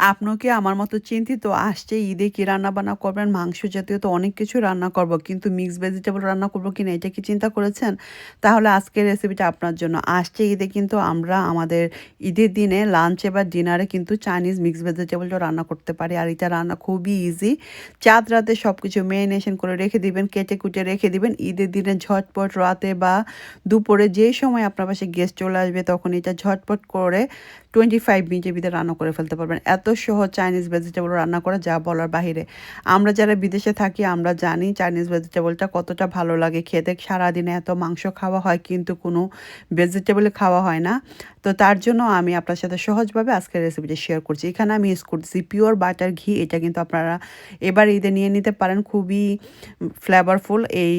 আপনিও কি আমার মতো চিন্তিত? আসছে ঈদে কি রান্না বান্না করবেন? মাংস জাতীয় তো অনেক কিছু রান্না করব, কিন্তু মিক্স ভেজিটেবল রান্না করব কিনা এটা কি চিন্তা করেছেন? তাহলে আজকের রেসিপিটা আপনার জন্য। আসছে ঈদে কিন্তু আমরা আমাদের ঈদের দিনে লাঞ্চে বা ডিনারে কিন্তু চাইনিজ মিক্স ভেজিটেবলটা রান্না করতে পারি, আর এটা রান্না খুবই ইজি চাঁদ রাতে সব কিছু মেরিনেশন করে রেখে দিবেন, কেটে কুটে রেখে দিবেন। ঈদের দিনে ঝটপট রাতে বা দুপুরে যেই সময় আপনার পাশে গেস্ট চলে আসবে, তখন এটা ঝটপট করে টোয়েন্টি ফাইভ মিনিটের ভিতরে রান্না করে ফেলতে পারবেন। এত সহজ চাইনিজ ভেজিটেবল রান্না করা যা বলার বাহিরে। আমরা যারা বিদেশে থাকি, আমরা জানি চাইনিজ ভেজিটেবলটা কতটা ভালো লাগে। খেতে সারাদিনে এত মাংস খাওয়া হয়, কিন্তু কোনো ভেজিটেবল খাওয়া হয় না। তো তার জন্য আমি আপনার সাথে সহজভাবে আজকের রেসিপিটা শেয়ার করছি। এখানে আমি ইউজ করছি পিওর বাটার ঘি। এটা কিন্তু আপনারা এবার ঈদে নিয়ে নিতে পারেন। খুবই ফ্লেভারফুল এই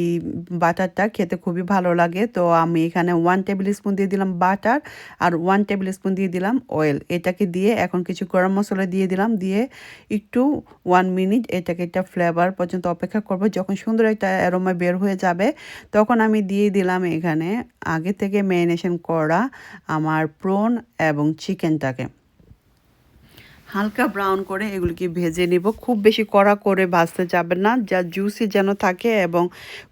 বাটারটা খেতে খুবই ভালো লাগে। তো আমি এখানে ওয়ান টেবিল স্পুন দিয়ে দিলাম বাটার আর ওয়ান টেবিল স্পুন দিয়ে দিলাম অয়েল এটাকে দিয়ে এখন কিছু গরম মশলা দিয়ে দিলাম। দিয়ে একটু ওয়ান মিনিট এটাকে একটা ফ্লেভার পর্যন্ত অপেক্ষা করব। যখন সুন্দর একটা অ্যারোমা বের হয়ে যাবে, তখন আমি দিয়ে দিলাম এখানে আগে থেকে ম্যারিনেশন করা আমার প্রন এবং চিকেনটাকে হালকা ব্রাউন করে এগুলিকে ভেজে নিব। খুব বেশি কড়া করে ভাজতে যাবে না। যা জুসি যেন থাকে এবং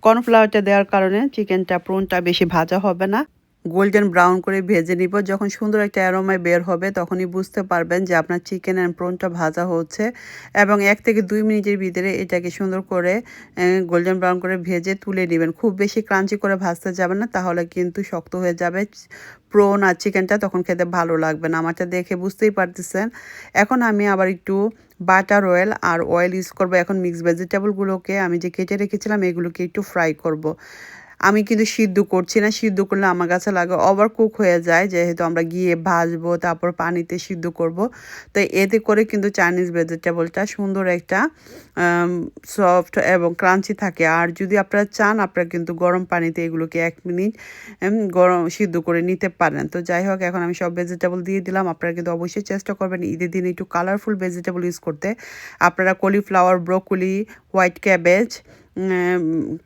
কর্নফ্লাওয়ারটা দেওয়ার কারণে চিকেনটা প্রনটা বেশি ভাজা হবে না। গোল্ডেন ব্রাউন করে ভেজে নিব। যখন সুন্দর একটা অ্যারোমায় বের হবে, তখনই বুঝতে পারবেন যে আপনার চিকেন অ্যান্ড প্রনটা ভাজা হচ্ছে এবং এক থেকে দুই মিনিটের ভিতরে এটাকে সুন্দর করে গোল্ডেন ব্রাউন করে ভেজে তুলে নেবেন। খুব বেশি ক্রাঞ্চি করে ভাজতে যাবেন না, তাহলে কিন্তু শক্ত হয়ে যাবে। প্রন আর চিকেনটা তখন খেতে ভালো লাগবে না, আমারটা দেখে বুঝতেই পারতেছেন। এখন আমি আবার একটু বাটার অয়েল আর অয়েল ইউজ করব। এখন মিক্স ভেজিটেবলগুলোকে আমি যে কেটে রেখেছিলাম, এগুলোকে একটু ফ্রাই করব। আমি কিন্তু সিদ্ধ করছি না। সিদ্ধ করলে আমার কাছে লাগে ওভার কুক হয়ে যায়। যেহেতু আমরা গিয়ে ভাজবো, তারপর পানিতে সিদ্ধ করব। তো এতে করে কিন্তু চাইনিজ ভেজিটেবলটা সুন্দর একটা সফট এবং ক্রাঞ্চি থাকে। আর যদি আপনারা চান, আপনারা কিন্তু গরম পানিতে এগুলোকে এক মিনিট গরম সিদ্ধ করে নিতে পারেন। তো যাই হোক, এখন আমি সব ভেজিটেবল দিয়ে দিলাম। আপনারা কিন্তু অবশ্যই চেষ্টা করবেন ঈদের দিন একটু কালারফুল ভেজিটেবল ইউজ করতে। আপনারা cauliflower broccoli white cabbage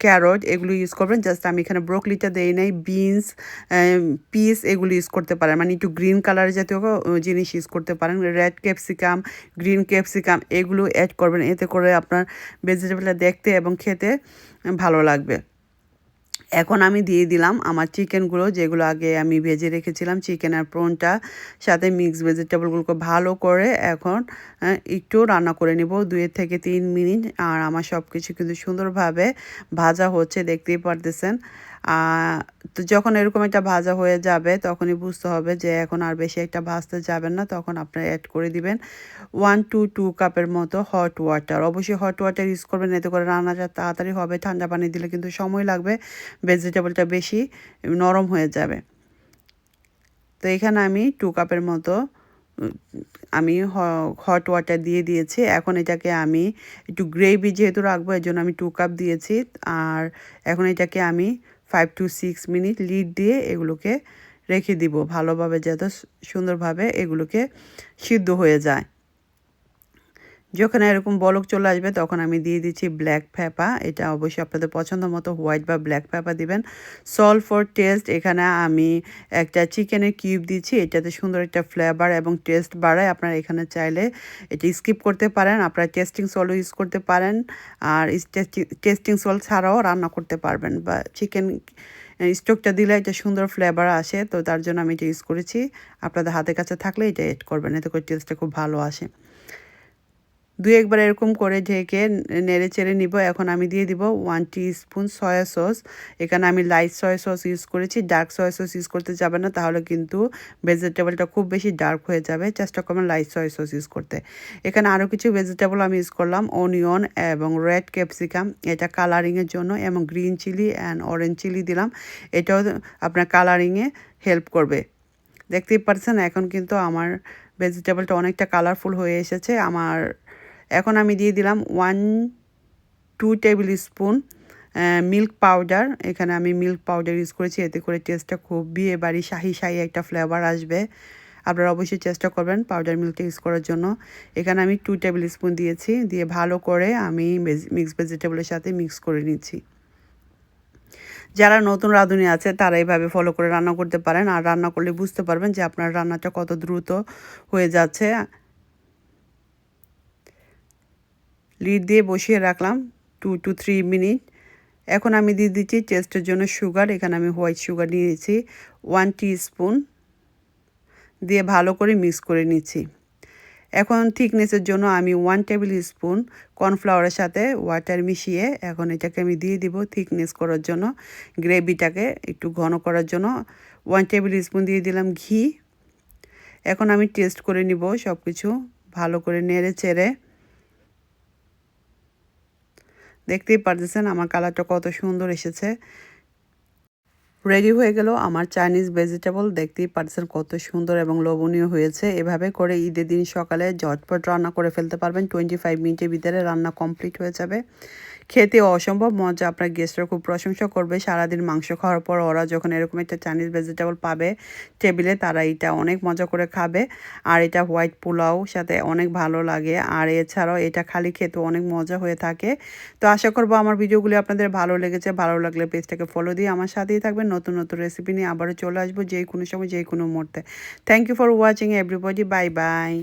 carrot এগুলো ইউজ করবেন। জাস্ট আমি এখানে ব্রোকলিটা দেই নাই বিনস পিস এগুলো ইউজ করতে পারেন। মানে একটু গ্রিন কালার জাতীয় জিনিস ইউজ করতে পারেন। রেড ক্যাপসিকাম গ্রিন ক্যাপসিকাম এগুলো অ্যাড করবেন। এতে করে আপনার ভেজিটেবলটা দেখতে এবং খেতে ভালো লাগবে। এখন আমি দিয়ে দিলাম আমার চিকেনগুলো, যেগুলো আগে আমি ভেজে রেখেছিলাম। চিকেন আর প্রনটা সাথে মিক্স ভেজিটেবলগুলোকে ভালো করে এখন একটু রান্না করে নেব। দুয়ের থেকে তিন মিনিট, আর আমার সব কিছু কিন্তু সুন্দরভাবে ভাজা হচ্ছে, দেখতেই পারতেছেন। তো যখন এরকম একটা ভাজা হয়ে যাবে, তখনই বুঝতে হবে যে এখন আর বেশি একটা ভাজতে যাবেন না, তখন আপনারা অ্যাড করে দিবেন ওয়ান টু টু কাপের মতো হট ওয়াটার অবশ্যই হট ওয়াটার ইউজ করবেন, এতে করে রান্নাটা তাড়াতাড়ি হবে, ঠান্ডা পানি দিলে কিন্তু সময় লাগবে ভেজিটেবলটা বেশি নরম হয়ে যাবে। তো এখানে আমি টু কাপের মতো, আমি হট ওয়াটার দিয়ে দিয়েছি। এখন এটাকে আমি একটু গ্রেভি যেহেতু রাখব, এর জন্য আমি টু কাপ দিয়েছি। আর এখন এটাকে আমি five to six minute lid দিয়ে এগুলোকে রেখে দিব। ভালোভাবে যাতে সুন্দরভাবে এগুলোকে সিদ্ধ হয়ে যায়। যখন এরকম বলক চলে আসবে, তখন আমি দিয়ে দিচ্ছি ব্ল্যাক পেপা এটা অবশ্যই আপনাদের পছন্দ মতো হোয়াইট বা ব্ল্যাক পেপা দিবেন। সল ফর টেস্ট এখানে আমি একটা চিকেনের কিউব দিচ্ছি। এটাতে সুন্দর একটা ফ্লেভার এবং টেস্ট বাড়ায়। আপনারা এখানে চাইলে এটা স্কিপ করতে পারেন। আপনারা টেস্টিং সলও ইউজ করতে পারেন। আর টেস্টিং সল ছাড়াও রান্না করতে পারবেন। বা চিকেন স্টোকটা দিলে এটা সুন্দর ফ্লেভার আসে। তো তার জন্য আমি এটা ইউজ করেছি। আপনাদের হাতের কাছে থাকলে এটা এড করবেন। এতে করে টেস্টটা খুব ভালো আসে। দু একবার এরকম করে ঢেকে নেড়ে চেড়ে নিব। এখন আমি দিয়ে দিব ওয়ান স্পুন সয়া সস এখানে আমি লাইট সয়া সস ইউজ করেছি। ডার্ক সয়া সস ইউজ করতে যাবে না, তাহলে কিন্তু ভেজিটেবলটা খুব বেশি ডার্ক হয়ে যাবে। চেষ্টা করবেন লাইট সয়া সস ইউজ করতে। এখানে আরও কিছু ভেজিটেবল আমি ইউজ করলাম অনিয়ন এবং রেড ক্যাপসিকাম এটা কালারিংয়ের জন্য এবং green chilli and orange chilli দিলাম। এটাও আপনার কালারিংয়ে হেল্প করবে। দেখতেই পারছেন, এখন কিন্তু আমার ভেজিটেবলটা অনেকটা কালারফুল হয়ে এসেছে। আমার এখন আমি দিয়ে দিলাম one two table spoon milk powder এখানে আমি মিল্ক পাউডার ইউজ করেছি, এতে করে টেস্টটা খুব বিয়ে বাড়ি শাহি শাহি একটা ফ্লেভার আসবে। আপনারা অবশ্যই চেষ্টা করবেন পাউডার মিল্কটা ইউজ করার জন্য। এখানে আমি টু টেবিল স্পুন দিয়েছি, দিয়ে ভালো করে আমি মিক্স ভেজিটেবলের সাথে মিক্স করে নিচ্ছি। যারা নতুন রাঁধুনি আছে, তারা এইভাবে ফলো করে রান্না করতে পারেন। আর রান্না করলে বুঝতে পারবেন যে আপনার রান্নাটা কত দ্রুত হয়ে যাচ্ছে। লিড দিয়ে বসিয়ে রাখলাম টু টু থ্রি মিনিট এখন আমি দিয়ে দিচ্ছি টেস্টের জন্য সুগার এখানে আমি হোয়াইট সুগার নিয়েছি ওয়ান স্পুন দিয়ে ভালো করে মিক্স করে নিচ্ছি। এখন থিকনেসের জন্য আমি ওয়ান টেবিল স্পুন কর্নফ্লাওয়ারের সাথে ওয়াটার মিশিয়ে এখন এটাকে আমি দিয়ে দিব থিকনেস করার জন্য। গ্রেভিটাকে একটু ঘন করার জন্য ওয়ান টেবিল স্পুন দিয়ে দিলাম ঘি। এখন আমি টেস্ট করে নিব সব কিছু ভালো করে নেড়ে চেড়ে দেখতেই পারতেছেন আমার কালারটা কত সুন্দর এসেছে। রেডি হয়ে গেল আমার চাইনিজ ভেজিটেবল দেখতেই পারছেন কত সুন্দর এবং লোভনীয় হয়েছে। এভাবে করে ঈদের দিন সকালে ঝটপট রান্না করে ফেলতে পারবেন। টোয়েন্টি ফাইভ মিনিটের ভিতরে রান্না কমপ্লিট হয়ে যাবে। খেতে অসম্ভব মজা। আপনার গেস্টরা খুব প্রশংসা করবে। সারাদিন মাংস খাওয়ার পর ওরা যখন এরকম একটা চাইনিজ ভেজিটেবল পাবে টেবিলে তারা এটা অনেক মজা করে খাবে। আর এটা হোয়াইট পোলাও, সাথে অনেক ভালো লাগে। আর এছাড়াও এটা খালি খেতে অনেক মজা হয়ে থাকে। তো আশা করব আমার ভিডিওগুলি আপনাদের ভালো লেগেছে। ভালো লাগলে পেজটাকে ফলো দিয়ে আমার সাথেই থাকবেন। নতুন নতুন রেসিপি নিয়ে আবারও চলে আসব যে কোনো সময় যে কোনো মুহূর্তে। Thank you for watching everybody bye bye